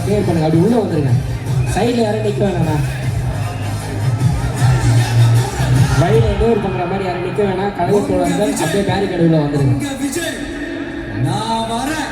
Volunteers கொஞ்சம் clear பண்ணுங்க. அப்படி உள்ளே வந்துருங்க. சைடில் யாரும் நிற்க வேணாண்ணா வழியில் டோர் பண்ணுற மாதிரி யாரும் நிற்க வேணாம். கடவுள் தோழர்கள் அப்படியே பேரிகேடு உள்ள வந்துருங்க. நான் வரேன்.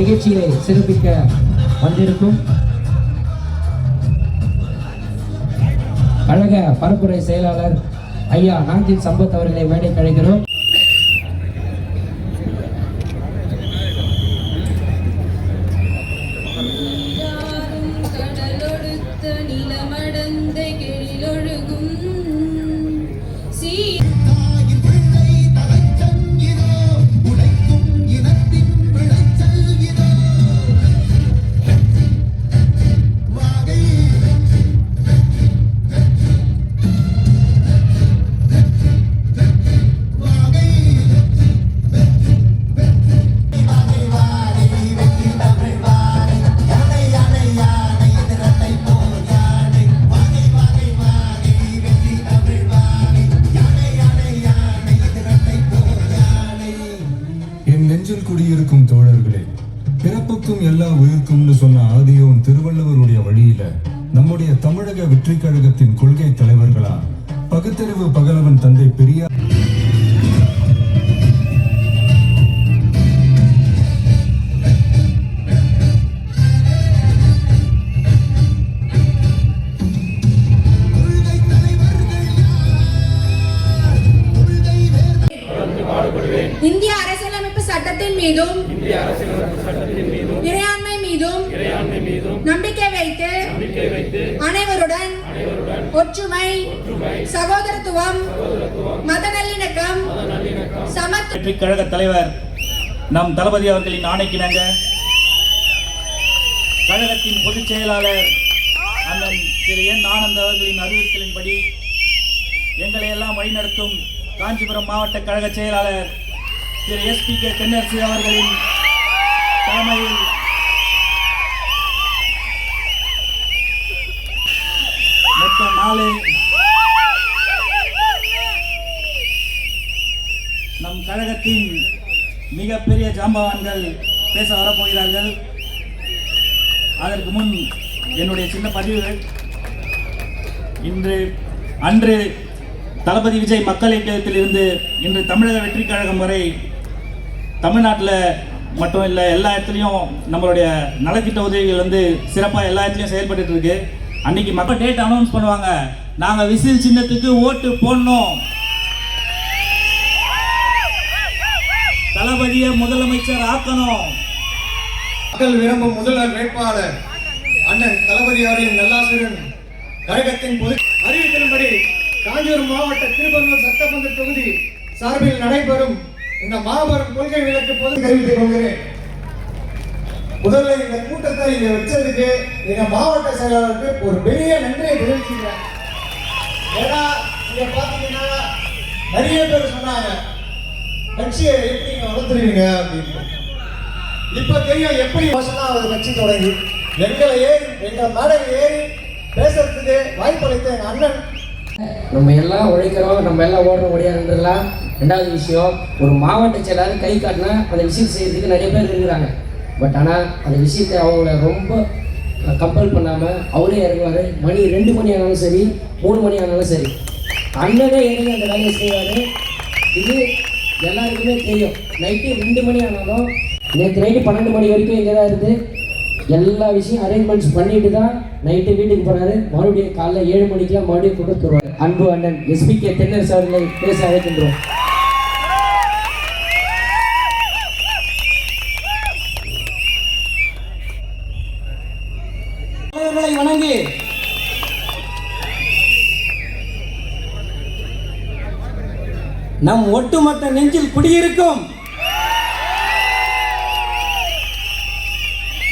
நிகழ்ச்சியை சிறப்பிக்க வந்திருக்கும் கழக பரப்புரை செயலாளர் ஐயா நாஞ்சின் சம்பத் அவர்களை மேடை கழிக்கிறோம் உயிருக்கும் எல்லா உயிருக்கும்னு சொன்ன ஆதியோன் திருவள்ளுவருடைய வழியில நம்முடைய தமிழக வெற்றி கழகத்தின் கொள்கை தலைவர்களா? பகுத்தறிவு பகலவன் தந்தை பெரியார். இந்திய அரசியலமைப்பு சட்டத்தின் மீதும் இறையாண்மை மீதும் நம்பிக்கை வைத்து அனைவருடன் ஒற்றுமை சகோதரத்துவம் மத நல்லிணக்கம் சமத்துவம். வெற்றி கழக தலைவர் நம் தளபதி அவர்களின் ஆணைக்கிணங்க கழகத்தின் பொதுச் செயலாளர் அண்ணன் திரு என் ஆனந்த் அவர்களின் அறிவுறுத்தலின்படி எங்களை எல்லாம் வழிநடத்தும் காஞ்சிபுரம் மாவட்ட கழக செயலாளர் Thiru S P K Thennarasu அவர்களின் தலைமையில் நாலு நம் கழகத்தின் மிகப்பெரிய ஜாம்பவான்கள் பேச வரப்போகிறார்கள். அதற்கு முன் என்னுடைய சின்ன பதிவு. இன்று அன்று தளபதி விஜய் மக்கள் இயக்கத்திலிருந்து இன்று தமிழக வெற்றி கழகம் வரை தமிழ்நாட்டில் மட்டும் இல்லை எல்லா இடத்துலையும் நம்மளுடைய நலத்திட்ட உதவிகள் வந்து சிறப்பாக எல்லா இடத்துலையும் செயல்பட்டு இருக்கு. அன்னைக்கு மக்கள் டேட் அனௌன்ஸ் பண்ணுவாங்க. நாங்கள் விசில் சின்னத்துக்கு ஓட்டு போடணும். தளபதியை முதலமைச்சர் ஆக்கணும். மக்கள் விரும்பும் முதல்வர் வேட்பாளர் அண்ணன் தளபதி அவரின் நல்லாசிரியன் கழகத்தின் பொது அறிவிப்பின்படி காஞ்சிபுரம் மாவட்ட திருப்பந்தூர் சட்டமன்ற தொகுதி சார்பில் நடைபெறும் இந்த மாபெரும் கொள்கை விளக்கு பொது தெரிவித்துக் கொள்கிறேன். முதல்ல இந்த கூட்டத்தை இங்க வச்சதுக்கு எங்க மாவட்ட செயலாளருக்கு ஒரு பெரிய நன்றியை தெரிவிச்சுக்கிறேன். ஏன்னா இங்க பாத்தீங்கன்னா நிறைய பேர் சொன்னாங்க கட்சியை எப்படி நீங்க வளர்த்துருவீங்க அப்படின்னு. இப்ப தெரியும் எப்படி வருஷம் அவர் கட்சி தொடங்கி எங்களை ஏறி எங்களை மேடையில் ஏறி பேசுறதுக்கு வாய்ப்பளித்த எங்க அண்ணன். நம்ம எல்லாம் உழைக்கிறோம் நம்ம எல்லாம் ஓடுறோம் ஓடியாருன்றதுலாம் ரெண்டாவது விஷயம். ஒரு மாவட்ட செயலாளர் கை காட்டினா அந்த விஷயம் செய்யறதுக்கு நிறைய பேர் இருக்கிறாங்க. பட் ஆனால் அந்த விஷயத்தை அவங்கள ரொம்ப கம்பல் பண்ணாமல் அவரே இறங்குவார். மணி ரெண்டு மணி ஆனாலும் சரி மூணு மணி ஆனாலும் சரி. அண்ணனே இறங்கி அந்த வேலையை செய்வார். இது எல்லாருக்குமே தெரியும். நைட்டு ரெண்டு மணி ஆனாலும் நேற்று நைட்டு பன்னெண்டு மணி வரைக்கும் இங்கே தான் இருந்து எல்லா விஷயம் அரேஞ்ச்மெண்ட்ஸ் பண்ணிட்டு தான் நைட்டு வீட்டுக்கு போகிறாரு மறுபடியும் காலைல ஏழு மணிக்கெல்லாம் மறுபடியும் கொண்டு வருவார் அன்பு அண்ணன் எஸ்பிகே தென்னர் அவர்களை பேச அழைக்கின்றோம் தலைவர்களை வணங்கி நம் ஒட்டுமொத்த நெஞ்சில் குடியிருக்கும்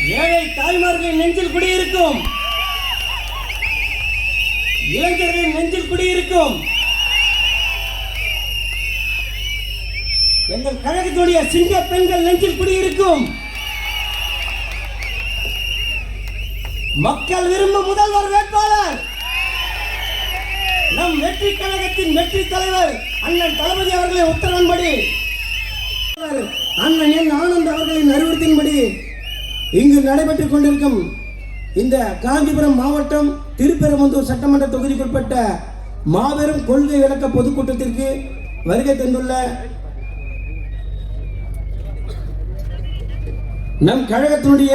ஏழை தாய்மார்களின் நெஞ்சில் குடியிருக்கும். இளைஞர்களின் நெஞ்சில் குடியிருக்கும். எங்கள் கழகத்துடைய சிங்க பெண்கள் நெஞ்சில் குடியிருக்கும். மக்கள் விரும்பும் முதல்வர் வேட்பாளர். நம் வெற்றி கழகத்தின் வெற்றி தலைவர் அண்ணன் தளபதி அவர்களின் உத்தரவின்படி அண்ணன் என் ஆனந்த் அவர்களின் அறிவுறுத்தின்படி இங்கு நடைபெற்றுக் கொண்டிருக்கும் இந்த காஞ்சிபுரம் மாவட்டம் திருப்பெரும்புதூர் சட்டமன்ற தொகுதிக்குட்பட்ட மாபெரும் கொள்கை விளக்க பொதுக்கூட்டத்திற்கு வருகை தந்துள்ள நம் கழகத்தினுடைய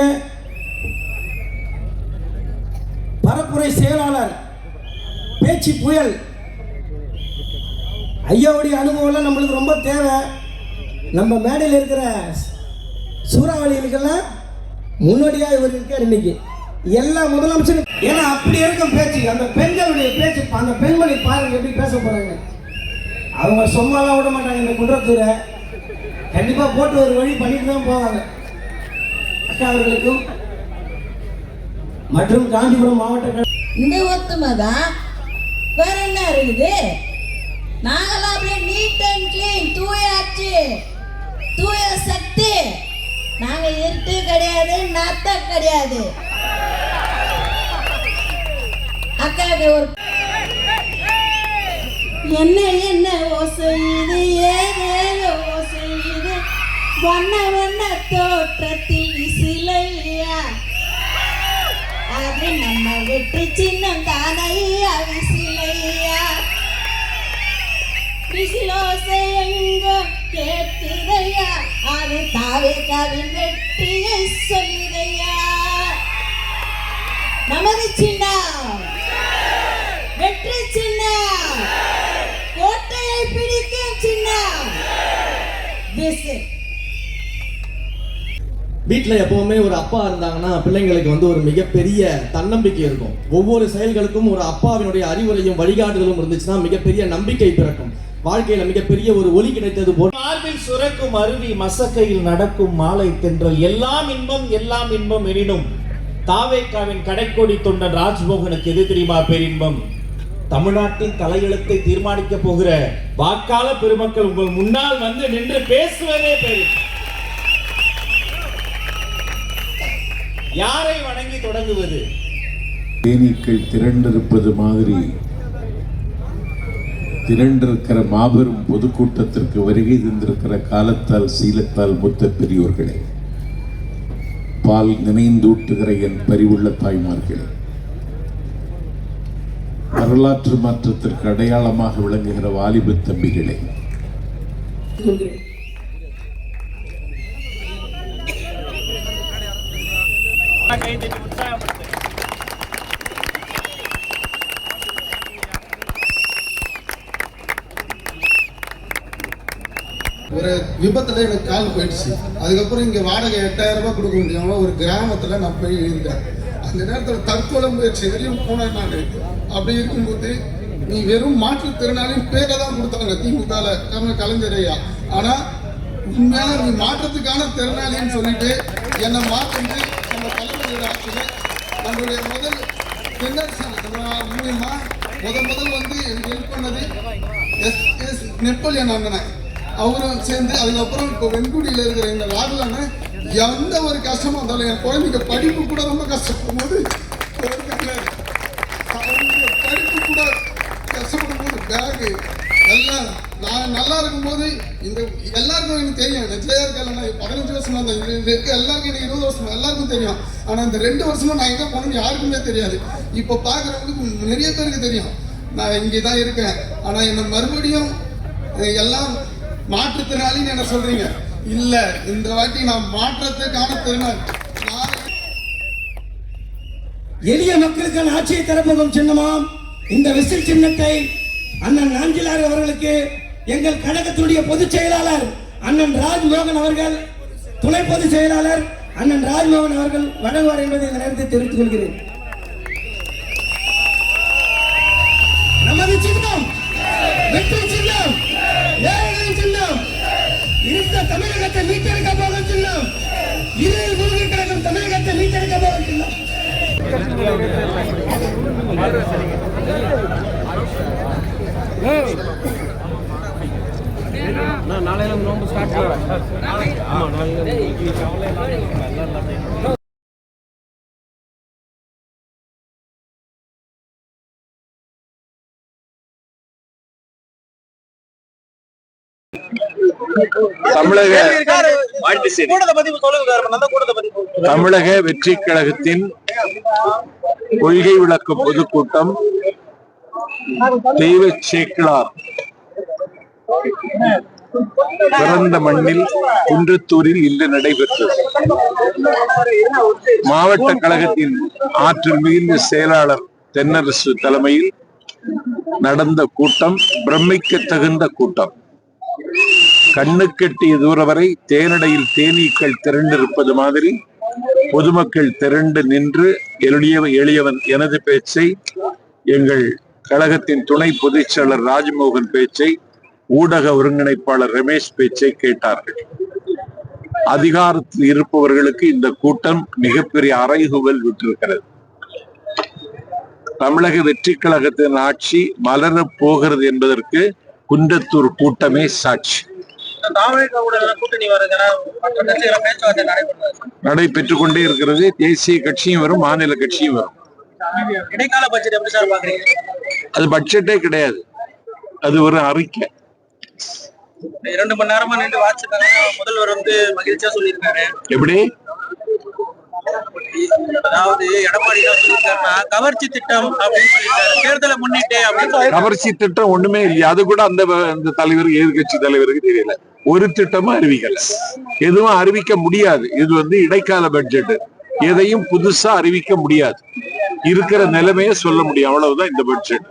பரப்புரை செயலாளர் பேச்சு புயல். ஐயாவுடைய அனுபவம்லாம் நம்மளுக்கு ரொம்ப தேவை. நம்ம மேடையில் இருக்கிற சூறாவளிகளுக்கெல்லாம் முன்னோடியாக இவர் இருக்கார் இன்னைக்கு. எல்லா முதலமைச்சரும் ஏன்னா அப்படி இருக்கும் பேச்சு அந்த பெண்களுடைய பேச்சு அந்த பெண்மணி பாருங்க எப்படி பேச போறாங்க. அவங்க சும்மாலாம் விட மாட்டாங்க இந்த குன்றத்தூரை. கண்டிப்பா போட்டு ஒரு வழி பண்ணிட்டு தான் போவாங்க. அக்கா அவர்களுக்கும் மற்றும் காஞ்சிபுரம் மாவட்ட இந்த ஒத்துமை தான் வேற என்ன இருக்குது? நாங்களாம் அப்படியே நீட் அண்ட் கிளீன் தூயாச்சு. தூய சக்தி நாங்க இருட்டு கிடையாது நத்த கிடையாது. அக்காவுக்கு ஒரு என்ன என்ன ஓசை இது ஏதேதோ ஓசை இது வண்ண வண்ண தோற்றத்தில் சிலையா? அது நம்ம வெற்றி சின்னம் தானையா விசிலையா விசிலோசை எங்கோ கேட்குதையா? அது தாவே கவின் வெற்றியை சொல்லுதையா? நமது சின்னம். வெற்றி சின்னம். கோட்டையை பிடிக்கும் சின்னம். திஸ் வீட்டில் எப்போவுமே ஒரு அப்பா இருந்தாங்கன்னா பிள்ளைங்களுக்கு வந்து ஒரு மிகப்பெரிய தன்னம்பிக்கை இருக்கும். ஒவ்வொரு செயல்களுக்கும் ஒரு அப்பாவினுடைய அறிவுரையும் வழிகாட்டுதலும் இருந்துச்சுன்னா மிகப்பெரிய நம்பிக்கை பிறக்கும். வாழ்க்கையில மிகப்பெரிய ஒரு ஒலி கிடைத்தது போல் மார்பில் சுரக்கும் அருவி மசக்கையில் நடக்கும் மாலை தென்றல். எல்லாம் இன்பம் எல்லாம் இன்பம் எனினும் தாவேக்காவின் கடைக்கோடி தொண்டன் ராஜ்மோகனுக்கு எது தெரியுமா பேரின்பம்? தமிழ்நாட்டின் தலையெழுத்தை தீர்மானிக்க போகிற வாக்காள பெருமக்கள் உங்கள் முன்னால் வந்து நின்று பேசுவதே பெரும் யாரை வணங்கி தொடங்குவது? தேனீக்கள் திரண்டிருப்பது மாதிரி திரண்டிருக்கிற மாபெரும் பொதுக்கூட்டத்திற்கு வருகை தந்திருக்கிற காலத்தால் சீலத்தால் மூத்த பெரியோர்களே பால் நினைந்தூட்டுகிற என் பரிவுள்ள தாய்மார்களே வரலாற்று மாற்றத்திற்கு அடையாளமாக விளங்குகிற வாலிப தம்பிகளே ஒரு விபத்தில் எனக்கு கால் போயிடுச்சு. அதுக்கப்புறம் இங்கே வாடகை எட்டாயிரம் ரூபாய் கொடுக்க முடியாமல் ஒரு கிராமத்தில் நான் போய் இருந்தேன். அந்த நேரத்தில் தற்கொலை முயற்சி வரையும் போனேன் நான். அப்படி இருக்கும்போது நீ வெறும் மாற்றுத்திறனாளியும் பேரை தான் கொடுத்தாங்க திமுகவில் கம கலைஞரையா ஆனால் உண்மையான நீ மாற்றத்துக்கான திறனாளின்னு சொல்லிட்டு என்னை மாற்றி நம்ம கலைஞர் ஆட்சியில் நம்மளுடைய முதல் தென்னரசு மூலியமா முத முதல் வந்து எனக்கு ஹெல்ப் பண்ணது எஸ் எஸ் நெப்போலியன் அண்ணனை. அவரும் சேர்ந்து அதுக்கப்புறம் இப்போ வெண்குடியில் இருக்கிற எங்கள் வார்டில் எந்த ஒரு கஷ்டமா இருந்தாலும் என் குழந்தைங்க படிப்பு கூட ரொம்ப கஷ்டப்படும் போது படிப்பு கூட கஷ்டப்படும் போது பேகு எல்லாம் நான் நல்லா இருக்கும்போது இந்த எல்லாருக்கும் எனக்கு தெரியும். நெட்லையாக இருக்கல பதினஞ்சு வருஷமா அந்த இருக்கு. எல்லாருக்கும் எனக்கு இருபது வருஷம் எல்லாருக்கும் தெரியும். ஆனால் இந்த ரெண்டு வருஷமா நான் எங்கே போனேன்னு யாருக்குமே தெரியாது. இப்போ பார்க்குறவங்களுக்கு நிறைய பேருக்கு தெரியும். நான் இங்கே தான் இருக்கேன். ஆனால் என்னை மறுபடியும் எல்லாம் மாற்றுத்திறனாளின்னு என்ன சொல்றீங்க? இல்ல இந்த வாட்டி நான் மாற்றத்துக்கான திறனாளி. எளிய மக்களுக்கான ஆட்சியை தரப்போகும் சின்னமாம். இந்த விசில் சின்னத்தை அண்ணன் நாஞ்சிலார் அவர்களுக்கு எங்கள் கழகத்தினுடைய பொதுச் செயலாளர் அண்ணன் ராஜ்மோகன் அவர்கள் துணை பொதுச் செயலாளர் அண்ணன் ராஜ்மோகன் அவர்கள் வழங்குவார் என்பதை இந்த நேரத்தில் தெரிவித்துக் கொள்கிறேன். தமிழகத்தை மீட்டெடுக்க போகும் சின்னம் இருளில் மூழ்கி கிடக்கும் தமிழகத்தை மீட்டெடுக்க போகும் சின்னம் தமிழக தமிழக வெற்றி கழகத்தின் கொள்கை விளக்க பொதுக்கூட்டம் தெய்வ சேக்கிழார் பிறந்த மண்ணில் குன்றத்தூரில் இன்று நடைபெற்றது. மாவட்ட கழகத்தின் ஆற்றல் மிகுந்த செயலாளர் தென்னரசு தலைமையில் நடந்த கூட்டம் பிரமிக்க தகுந்த கூட்டம். கண்ணுக்கெட்டிய தூரம் வரை தேனடையில் தேனீக்கள் திரண்டிருப்பது மாதிரி பொதுமக்கள் திரண்டு நின்று எளியவன் எளியவன் எனது பேச்சை எங்கள் கழகத்தின் துணை பொதுச்செயலர் ராஜ்மோகன் பேச்சை ஊடக ஒருங்கிணைப்பாளர் ரமேஷ் பேச்சை கேட்டார்கள். அதிகாரத்தில் இருப்பவர்களுக்கு இந்த கூட்டம் மிகப்பெரிய அறைகுவல் விட்டிருக்கிறது. தமிழக வெற்றி கழகத்தின் ஆட்சி மலரப் போகிறது என்பதற்கு குன்றத்தூர் கூட்டமே சாட்சி. நடைபெற்றுக் கொண்டே இருக்கிறது. தேசிய கட்சியும் வரும் மாநில கட்சியும் வரும். இடைக்கால பட்ஜெட் எப்படி சார் பாக்குறீங்க அது பட்ஜெட்டே கிடையாது. அது ஒரு அறிக்கை. இரண்டு மணி நேரமா நின்று வாட்சிருக்காங்க முதல்வர் வந்து மகிழ்ச்சியா சொல்லியிருக்காரு. எப்படி? அதாவது எடப்பாடி கவர்ச்சி திட்டம் அப்படின்னு தேர்தலை முன்னிட்டு அப்படின்னு கவர்ச்சி திட்டம் ஒண்ணுமே இல்லையா. அது கூட அந்த அந்த தலைவருக்கு எதிர்கட்சி தலைவருக்கு தெரியல. ஒரு திட்டமும் அறிவிக்கல. எதுவும் அறிவிக்க முடியாது. இது வந்து இடைக்கால பட்ஜெட் எதையும் புதுசா அறிவிக்க முடியாது. இருக்கிற நிலைமையை சொல்ல முடியும். அவ்வளவுதான் இந்த பட்ஜெட்.